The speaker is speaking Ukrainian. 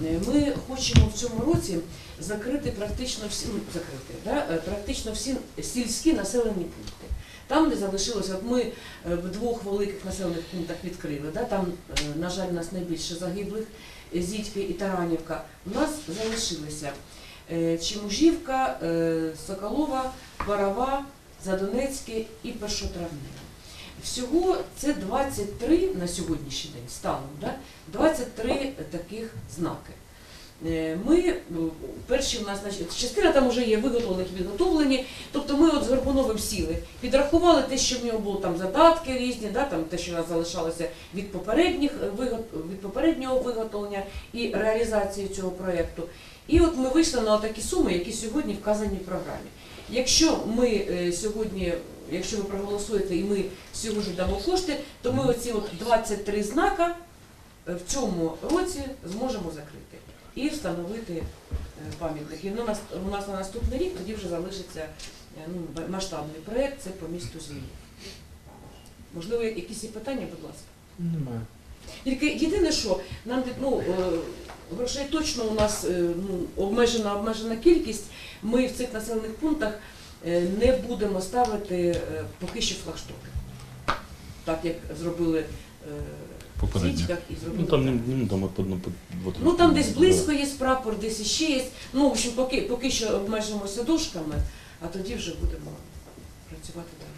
Ми хочемо в цьому році закрити практично всі, ну, закрити, да, е, практично всі сільські населені пункти. Там, де залишилося, от ми е, в двох великих населених пунктах відкрили, да, там, е, на жаль, у нас найбільше загиблих, Зітьки і Таранівка. У нас залишилися Чемужівка, Соколова, Варова, Задонецьке і Першотравневе. Всього це 23 на сьогоднішній день станом, да? 23 таких знаки. Е, Ми ну, перші в нас значить, частина там вже є виготовлені, підготовлені. Тобто ми от з Горбуновим сіли, підрахували те, що в нього було там задатки різні, да, там те, що у нас залишалося від попередніх е, від попереднього виготовлення і реалізації цього проєкту. І от ми вийшли на такі суми, які сьогодні вказані в програмі. Якщо ми е, сьогодні, якщо ви проголосуєте і ми сьогодні дамо кошти, то ми оці от 23 знака в цьому році зможемо закрити і встановити е, пам'ятники. Ну, у нас, на наступний рік тоді вже залишиться е, ну, масштабний проєкт, це по місту Зміни. Можливо, якісь є питання, будь ласка. Немає. Тільки єдине, що нам ну, е, грошей точно у нас е, ну, обмежена обмежена кількість. Ми в цих населених пунктах е, не будемо ставити е, поки що флагштоки. Так як зробили е, Попередньо. І зробили. Ну там не ну, там одну по вот- Ну там десь близько є прапор, десь іще є. Ну, в общем, поки, поки що обмежимося дошками, а тоді вже будемо працювати далі.